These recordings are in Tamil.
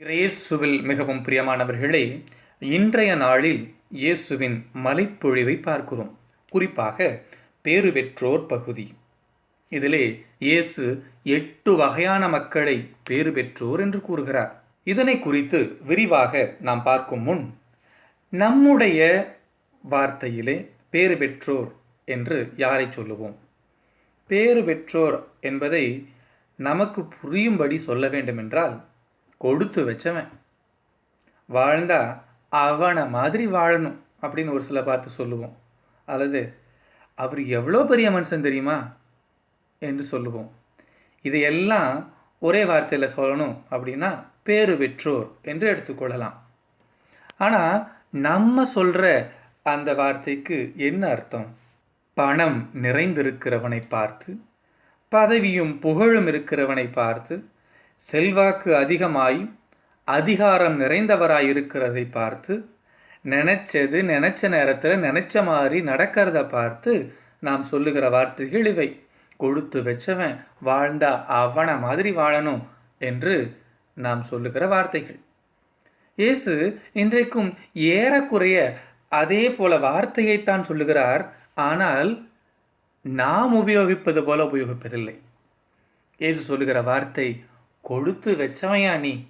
இயேசுவில் மிகவும் பிரியமானவர்களே இன்றைய நாளில் இயேசுவின் மலைப்பொழிவை பார்க்கிறோம். குறிப்பாக பேறுபெற்றோர் பகுதி. இதிலே இயேசு எட்டு வகையான மக்களை பேறு பெற்றோர் என்று கூறுகிறார். இதனை குறித்து விரிவாக நாம் பார்க்கும் முன் நம்முடைய வார்த்தையிலே பேறு பெற்றோர் என்று யாரை சொல்லுவோம்? பேறு பெற்றோர் என்பதை நமக்கு புரியும்படி சொல்ல வேண்டுமென்றால் கொடுத்து வச்சவன். வாழ்ந்தா அவனை மாதிரி வாழணும் அப்படின்னு ஒரு சில பார்த்து சொல்லுவோம். அல்லது அவர் எவ்வளோ பெரிய மனுஷன் தெரியுமா? என்று சொல்லுவோம். இதையெல்லாம் ஒரே வார்த்தையில் சொல்லணும் அப்படின்னா பேரு பெற்றோர் என்று எடுத்துக்கொள்ளலாம் ஆனால் நம்ம சொல்கிற அந்த வார்த்தைக்கு என்ன அர்த்தம்? பணம் நிறைந்திருக்கிறவனை பார்த்து பதவியும் புகழும் இருக்கிறவனை பார்த்து செல்வாக்கு அதிகமாய் அதிகாரம் நிறைந்தவராய் இருக்கிறதை பார்த்து நினைச்சது நினைச்ச நேரத்தில் நினைச்ச மாதிரி நடக்கிறத பார்த்து நாம் சொல்லுகிற வார்த்தைகள் இவை கொடுத்து வச்சவன் வாழ்ந்தா அவனை மாதிரி வாழணும் என்று நாம் சொல்லுகிற வார்த்தைகள். இயேசு இன்றைக்கும் ஏறக்குறைய அதே போல வார்த்தையைத்தான் சொல்லுகிறார். ஆனால் நாம் உபயோகிப்பது போல உபயோகிப்பதில்லை. இயேசு சொல்லுகிற வார்த்தை கொடுத்து வச்சவையா நீ?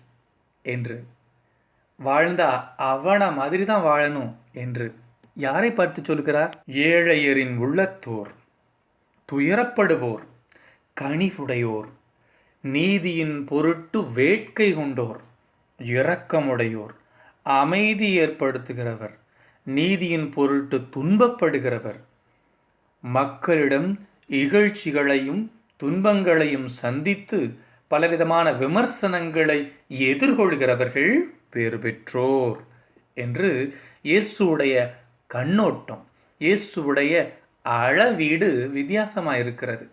என்று. வாழ்ந்தா அவனை மாதிரி தான் வாழணும் என்று. யாரை பார்த்து சொல்கிறார்? ஏழையரின் உள்ளத்தோர். துயரப்படுவோர். கனிவுடையோர். நீதியின் பொருட்டு வேட்கை கொண்டோர். இரக்கமுடையோர். அமைதி ஏற்படுத்துகிறவர். நீதியின் பொருட்டு துன்பப்படுகிறவர். மக்களிடம் இகழ்ச்சிகளையும் துன்பங்களையும் சந்தித்து பலவிதமான விமர்சனங்களை எதிர்கொள்கிறவர்கள் பேறு பெற்றோர் என்று இயேசுடைய கண்ணோட்டம் இயேசுடைய அளவீடு வித்தியாசமாக இருக்கிறது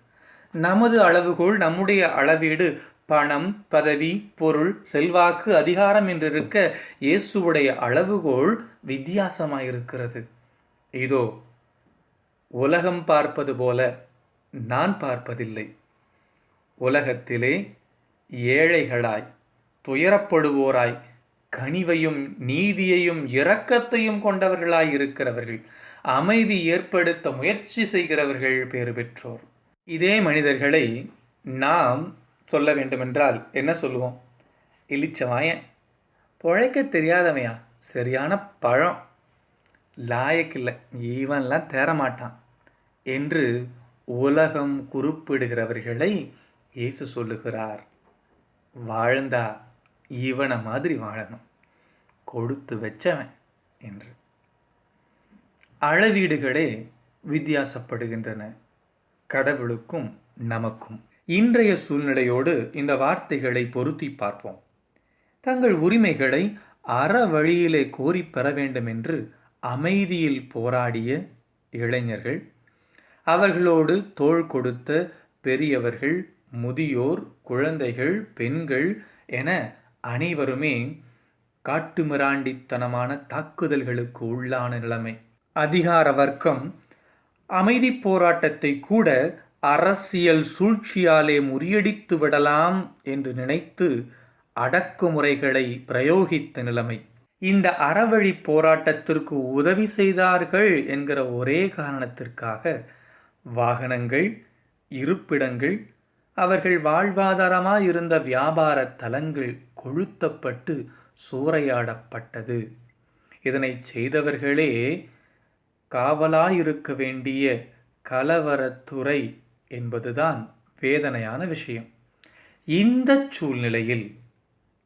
நமது அளவுகோல் நம்முடைய அளவீடு பணம் பதவி பொருள் செல்வாக்கு அதிகாரம் என்று இருக்க இயேசுவுடைய அளவுகோல் வித்தியாசமாக இருக்கிறது இதோ உலகம் பார்ப்பது போல நான் பார்ப்பதில்லை. உலகத்திலே ஏழைகளாய் துயரப்படுவோராய் கனிவையும் நீதியையும் இரக்கத்தையும் கொண்டவர்களாய் இருக்கிறவர்கள் அமைதி ஏற்படுத்த முயற்சி செய்கிறவர்கள் பேறு பெற்றோர். இதே மனிதர்களை நாம் சொல்ல வேண்டுமென்றால் என்ன சொல்லுவோம்? இளிச்சவாயன். பிழைக்க தெரியாதவையா? சரியான பழம். லாயக்கில்லை இவன்லாம் தேரமாட்டான் என்று உலகம் குறிப்பிடுகிறவர்களை இயேசு சொல்லுகிறார். வாழ்ந்தா இவனை மாதிரி வாழணும். கொடுத்து வச்சவன் என்று. அளவீடுகளே வித்தியாசப்படுகின்றன. கடவுளுக்கும் நமக்கும். இன்றைய சூழ்நிலையோடு இந்த வார்த்தைகளை பொருத்தி பார்ப்போம். தங்கள் உரிமைகளை அற வழியிலே கோரி பெற வேண்டும் என்று அமைதியில் போராடிய இளைஞர்கள் அவர்களோடு தோள் கொடுத்த பெரியவர்கள் முதியோர் குழந்தைகள் பெண்கள் என அனைவருமே காட்டுமிராண்டித்தனமான தாக்குதல்களுக்கு உள்ளான நிலைமை. அதிகார வர்க்கம் அமைதி போராட்டத்தை கூட அரசியல் சூழ்ச்சியாலே முறியடித்து விடலாம் என்று நினைத்து அடக்குமுறைகளை பிரயோகித்த நிலைமை. இந்த அறவழி போராட்டத்திற்கு உதவி செய்தார்கள் என்கிற ஒரே காரணத்திற்காக வாகனங்கள் இருப்பிடங்கள் அவர்கள் வாழ்வாதாரமாக இருந்த வியாபார தலங்கள் கொழுத்தப்பட்டு சூறையாடப்பட்டது. இதனை செய்தவர்களே காவலாயிருக்க வேண்டிய கலவரத்துறை என்பதுதான் வேதனையான விஷயம். இந்த சூழ்நிலையில்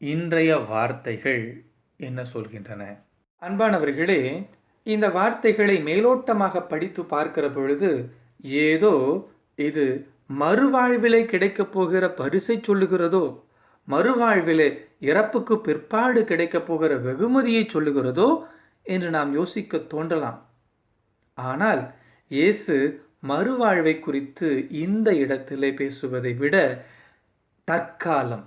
இன்றைய வார்த்தைகள் என்ன சொல்கின்றன? அன்பானவர்களே இந்த வார்த்தைகளை மேலோட்டமாக படித்து பார்க்கிற பொழுது ஏதோ இது மறுவாழ்விலே கிடைக்கப் போகிற பரிசை சொல்லுகிறதோ? மறுவாழ்விலே இறப்புக்கு பிற்பாடு கிடைக்கப் போகிற வெகுமதியை சொல்லுகிறதோ? என்று நாம் யோசிக்க தோன்றலாம். ஆனால் இயேசு மறுவாழ்வை குறித்து இந்த இடத்திலே பேசுவதை விட தற்காலம்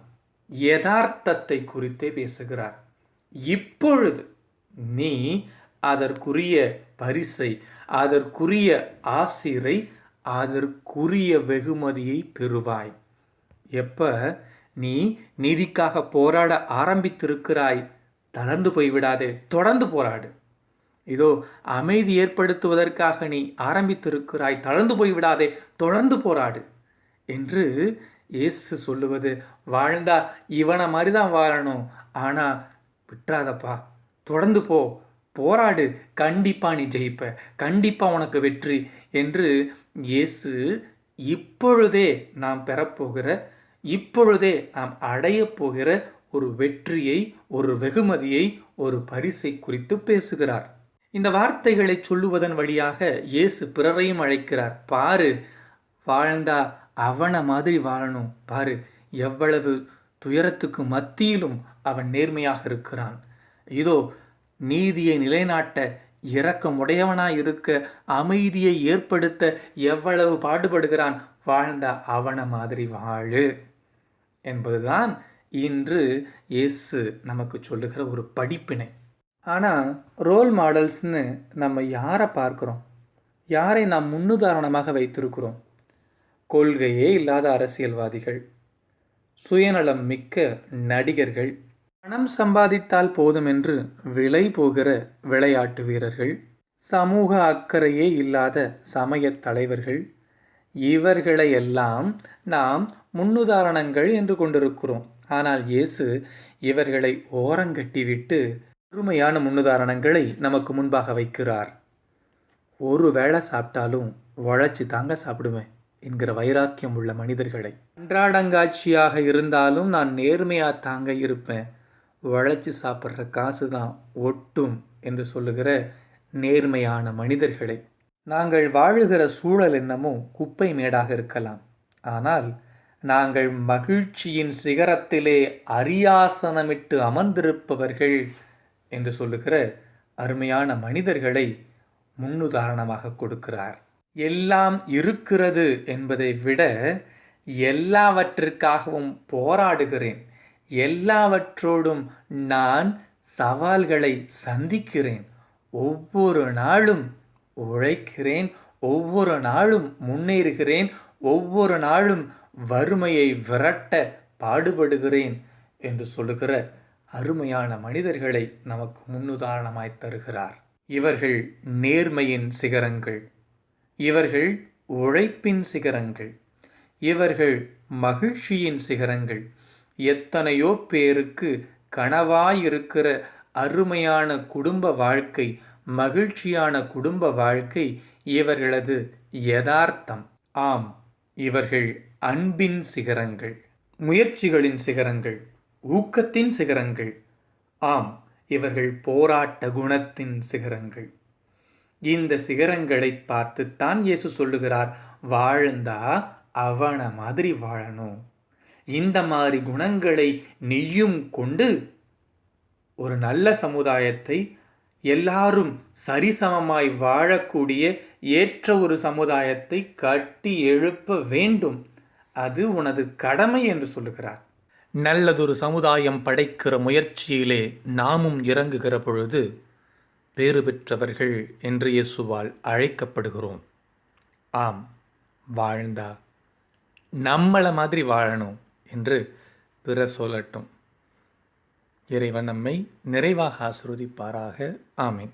யதார்த்தத்தை குறித்தே பேசுகிறார். இப்பொழுது நீ அதற்குரிய பரிசை அதற்குரிய ஆசிரை அதற்குரிய வெகுமதியை பெறுவாய். எப்ப? நீ நீதிக்காக போராட ஆரம்பித்திருக்கிறாய். தளர்ந்து போய்விடாதே தொடர்ந்து போராடு. இதோ அமைதி ஏற்படுத்துவதற்காக நீ ஆரம்பித்திருக்கிறாய். தளர்ந்து போய்விடாதே தொடர்ந்து போராடு என்று இயேசு சொல்லுவது. வாழ்ந்தா இவனை மாதிரி தான் வாழணும். ஆனால் விட்டுறாதப்பா தொடர்ந்து போ போராடு. கண்டிப்பாக நீ ஜெயிப்ப கண்டிப்பாக உனக்கு வெற்றி என்று இயேசு இப்பொழுதே நாம் பெறப்போகிற இப்பொழுதே நாம் அடையப் போகிற ஒரு வெற்றியை ஒரு வெகுமதியை ஒரு பரிசை குறித்து பேசுகிறார். இந்த வார்த்தைகளை சொல்லுவதன் வழியாக இயேசு பிறரையும் அழைக்கிறார். பாரு வாழ்ந்தா அவனை மாதிரி வாழணும். பாரு எவ்வளவு துயரத்துக்கு மத்தியிலும் அவன் நேர்மையாக இருக்கிறான். இதோ நீதியை நிலைநாட்ட இரக்கமுடையவனாய் இருக்க அமைதியை ஏற்படுத்த எவ்வளவு பாடுபடுகிறான்? வாழ்ந்த அவன மாதிரி வாழு. என்பதுதான் இன்று இயேசு நமக்கு சொல்லுகிற ஒரு படிப்பினை. ஆனால் ரோல் மாடல்ஸ்னு நம்ம யாரை பார்க்குறோம்? யாரை நாம் முன்னுதாரணமாக வைத்திருக்கிறோம்? கொள்கையே இல்லாத அரசியல்வாதிகள் சுயநலம் மிக்க நடிகர்கள் பணம் சம்பாதித்தால் போதும் என்று விலை போகிற விளையாட்டு வீரர்கள் சமூக அக்கறையே இல்லாத சமயத் தலைவர்கள் இவர்களையெல்லாம் நாம் முன்னுதாரணங்கள் என்று கொண்டிருக்கிறோம். ஆனால் இயேசு இவர்களை ஓரங்கட்டிவிட்டு பெருமையான முன்னுதாரணங்களை நமக்கு முன்பாக வைக்கிறார். ஒரு வேளை சாப்பிட்டாலும் உழைச்சி தாங்க சாப்பிடுவேன் என்கிற வைராக்கியம் உள்ள மனிதர்களை. அன்றாடங்காட்சியாக இருந்தாலும் நான் நேர்மையாக தாங்க இருப்பேன். வளைச்சி சாப்பிட்ற காசு தான் ஒட்டும் என்று சொல்லுகிற நேர்மையான மனிதர்களை. நாங்கள் வாழுகிற சூழல் என்னமோ குப்பை மேடாக இருக்கலாம். ஆனால் நாங்கள் மகிழ்ச்சியின் சிகரத்திலே அரியாசனமிட்டு அமர்ந்திருப்பவர்கள் என்று சொல்லுகிற அருமையான மனிதர்களை முன்னுதாரணமாக கொடுக்கிறார். எல்லாம் இருக்கிறது என்பதை விட எல்லாவற்றிற்காகவும் போராடுகிறேன். எல்லாவற்றோடும் நான் சவால்களை சந்திக்கிறேன். ஒவ்வொரு நாளும் உழைக்கிறேன். ஒவ்வொரு நாளும் முன்னேறுகிறேன். ஒவ்வொரு நாளும் வறுமையை விரட்ட பாடுபடுகிறேன் என்று சொல்லுகிற அருமையான மனிதர்களை நமக்கு முன்னுதாரணமாய் தருகிறார். இவர்கள் நேர்மையின் சிகரங்கள். இவர்கள் உழைப்பின் சிகரங்கள். இவர்கள் மகிழ்ச்சியின் சிகரங்கள். எத்தனையோ பேருக்கு கனவாயிருக்கிற அருமையான குடும்ப வாழ்க்கை மகிழ்ச்சியான குடும்ப வாழ்க்கை இவர்களது யதார்த்தம். ஆம் இவர்கள் அன்பின் சிகரங்கள் முயற்சிகளின் சிகரங்கள் ஊக்கத்தின் சிகரங்கள். ஆம் இவர்கள் போராட்ட குணத்தின் சிகரங்கள். இந்த சிகரங்களை பார்த்துத்தான் இயேசு சொல்லுகிறார் வாழ்ந்தா அவனை மாதிரி வாழணும். இந்த மாதிரி குணங்களை நீயும் கொண்டு ஒரு நல்ல சமுதாயத்தை எல்லாரும் சரிசமமாய் வாழக்கூடிய ஏற்ற ஒரு சமுதாயத்தை கட்டி எழுப்ப வேண்டும். அது உனது கடமை என்று சொல்லுகிறார். நல்லதொரு சமுதாயம் படைக்கிற முயற்சியிலே நாமும் இறங்குகிற பொழுது பேறு பெற்றவர்கள் என்று இயேசுவால் அழைக்கப்படுகிறோம். ஆம் வாழ்ந்தா நம்மளை மாதிரி வாழணும். என்று பிற சொல்லட்டும். இறைவன் நம்மை நிறைவாக ஆசிர்வதிப்பாராக. ஆமீன்.